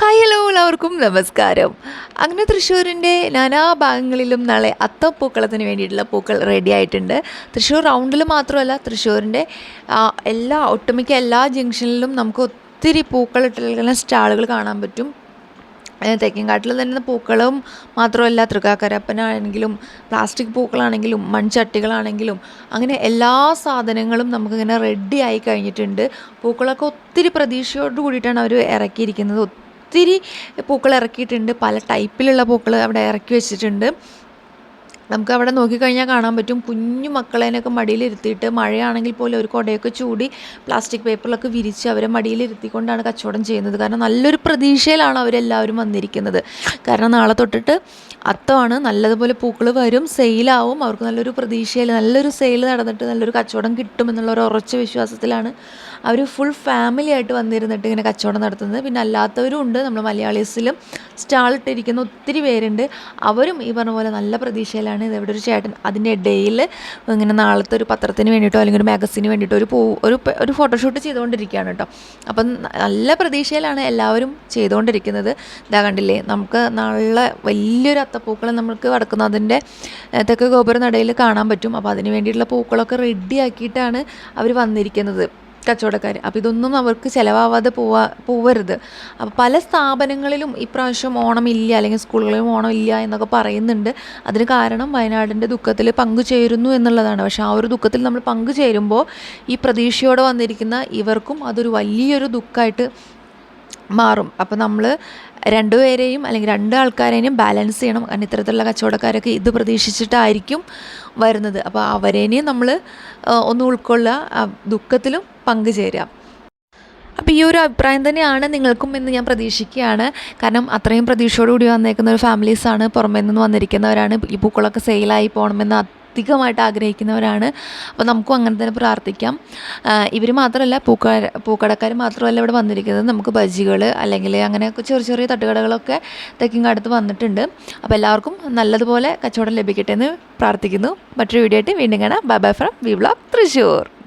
Hi hello എല്ലാവർക്കും നമസ്കാരം. അങ്ങനെ തൃശ്ശൂരിന്റെ നാനാ ഭാഗങ്ങളിലും നാളെ അത്തപ്പൂക്കളത്തിന് വേണ്ടിയിട്ടുള്ള പൂക്കൾ റെഡി ആയിട്ടുണ്ട്. തൃശ്ശൂർ റൗണ്ടിൽ മാത്രമല്ല തൃശ്ശൂരിന്റെ എല്ലാ ഒട്ടുമിക്ക എല്ലാ ജംഗ്ഷനിലും നമുക്ക് ഒത്തിരി പൂക്കളിട്ടിരിക്കുന്ന സ്റ്റാളുകൾ കാണാൻ പറ്റും. തേക്കിൻകാട്ടിൽ തന്നെ പൂക്കളും മാത്രമല്ല തൃക്കാക്കരപ്പനാണെങ്കിലും പ്ലാസ്റ്റിക് പൂക്കളാണെങ്കിലും മൺചട്ടികളാണെങ്കിലും അങ്ങനെ എല്ലാ സാധനങ്ങളും നമുക്കിങ്ങനെ റെഡി ആയി കഴിഞ്ഞിട്ടുണ്ട്. പൂക്കളൊക്കെ ഒത്തിരി പ്രതീക്ഷയോട് കൂടിയിട്ടാണ് അവർ ഇറക്കിയിരിക്കുന്നത്. ഒത്തിരി പൂക്കൾ ഇറക്കിയിട്ടുണ്ട്. പല ടൈപ്പിലുള്ള പൂക്കൾ അവിടെ ഇറക്കി വെച്ചിട്ടുണ്ട്. നമുക്ക് അവിടെ നോക്കിക്കഴിഞ്ഞാൽ കാണാൻ പറ്റും. കുഞ്ഞു മക്കളേനൊക്കെ മടിയിലിരുത്തിയിട്ട് മഴയാണെങ്കിൽ പോലും ഒരു കുടയൊക്കെ ചൂടി പ്ലാസ്റ്റിക് പേപ്പറിലൊക്കെ വിരിച്ച് അവരെ മടിയിലിരുത്തിക്കൊണ്ടാണ് കച്ചവടം ചെയ്യുന്നത്. കാരണം നല്ലൊരു പ്രതീക്ഷയിലാണ് അവരെല്ലാവരും വന്നിരിക്കുന്നത്. കാരണം നാളെ തൊട്ടിട്ട് അത്തമാണ് നല്ലതുപോലെ പൂക്കൾ വരും സെയിലാവും. അവർക്ക് നല്ലൊരു പ്രതീക്ഷയിൽ നല്ലൊരു സെയിൽ നടന്നിട്ട് നല്ലൊരു കച്ചവടം കിട്ടുമെന്നുള്ള ഒരു ഉറച്ച വിശ്വാസത്തിലാണ് അവർ ഫുൾ ഫാമിലി ആയിട്ട് വന്നിരുന്നിട്ട് ഇങ്ങനെ കച്ചവടം നടത്തുന്നത്. പിന്നെ അല്ലാത്തവരും ഉണ്ട്. നമ്മൾ മലയാളീസിലും സ്റ്റാൾ ഇട്ടിരിക്കുന്ന ഒത്തിരി പേരുണ്ട്. അവരും ഈ പറഞ്ഞ പോലെ നല്ല പ്രതീക്ഷയിലാണ് ഇവിടെ ഒരു ചേട്ടൻ അതിന്റെ ഇടയിൽ ഇങ്ങനെ നാളത്തെ ഒരു പത്രത്തിന് വേണ്ടിയിട്ടോ അല്ലെങ്കിൽ ഒരു മാഗസിന് വേണ്ടിയിട്ടോ ഒരു പൂ ഒരു ഒരു ഫോട്ടോഷൂട്ട് ചെയ്തുകൊണ്ടിരിക്കുകയാണ് കേട്ടോ. അപ്പം നല്ല പ്രതീക്ഷയിലാണ് എല്ലാവരും ചെയ്തുകൊണ്ടിരിക്കുന്നത്. ഇതാ കണ്ടില്ലേ നമുക്ക് നല്ല വലിയൊരു അത്തപ്പൂക്കളം നമുക്ക് വടക്കുന്നതിന്റെ തെക്ക് ഗോപുര നടയിൽ കാണാൻ പറ്റും. അപ്പോൾ അതിന് വേണ്ടിയിട്ടുള്ള പൂക്കളൊക്കെ റെഡിയാക്കിയിട്ടാണ് അവർ വന്നിരിക്കുന്നത് കച്ചവടക്കാർ അപ്പോൾ ഇതൊന്നും അവർക്ക് ചിലവാവാതെ പോവാ പോവരുത്. അപ്പോൾ പല സ്ഥാപനങ്ങളിലും ഇപ്രാവശ്യം ഓണമില്ല അല്ലെങ്കിൽ സ്കൂളുകളിലും ഓണമില്ല എന്നൊക്കെ പറയുന്നുണ്ട്. അതിന് കാരണം വയനാടിന്റെ ദുഃഖത്തിൽ പങ്കുചേരുന്നു എന്നുള്ളതാണ്. പക്ഷേ ആ ഒരു ദുഃഖത്തിൽ നമ്മൾ പങ്കുചേരുമ്പോൾ ഈ പ്രതീക്ഷയോടെ വന്നിരിക്കുന്ന ഇവർക്കും അതൊരു വലിയൊരു ദുഃഖമായിട്ട് മാറും. അപ്പോൾ നമ്മൾ രണ്ടുപേരെയും അല്ലെങ്കിൽ രണ്ട് ആൾക്കാരെയും ബാലൻസ് ചെയ്യണം. കാരണം ഇത്തരത്തിലുള്ള കച്ചവടക്കാരൊക്കെ ഇത് പ്രതീക്ഷിച്ചിട്ടായിരിക്കും വരുന്നത്. അപ്പോൾ അവരേനെയും നമ്മൾ ഒന്ന് ഉൾക്കൊള്ളുക ദുഃഖത്തിലും പങ്കുചേരാം അപ്പോൾ ഈ ഒരു അഭിപ്രായം തന്നെയാണ് നിങ്ങൾക്കും എന്ന് ഞാൻ പ്രതീക്ഷിക്കുകയാണ്. കാരണം അത്രയും പ്രതീക്ഷയോടുകൂടി വന്നേക്കുന്ന ഒരു ഫാമിലീസാണ് പുറമേ നിന്ന് വന്നിരിക്കുന്നവരാണ്. ഈ പൂക്കളൊക്കെ സെയിലായി പോകണമെന്ന് അധികമായിട്ട് ആഗ്രഹിക്കുന്നവരാണ്. അപ്പോൾ നമുക്കും അങ്ങനെ തന്നെ പ്രാർത്ഥിക്കാം. ഇവർ മാത്രമല്ല പൂക്ക പൂക്കടക്കാർ മാത്രമല്ല ഇവിടെ വന്നിരിക്കുന്നത്. നമുക്ക് ബജികൾ അല്ലെങ്കിൽ അങ്ങനെ ചെറിയ ചെറിയ തട്ടുകടകളൊക്കെ തെക്കിങ്ങടുത്ത് വന്നിട്ടുണ്ട്. അപ്പോൾ എല്ലാവർക്കും നല്ലതുപോലെ കച്ചവടം ലഭിക്കട്ടെ എന്ന് പ്രാർത്ഥിക്കുന്നു. മറ്റൊരു വീഡിയോ ആയിട്ട് വീണ്ടും കാണാം. Bye bye from vlog Thrissur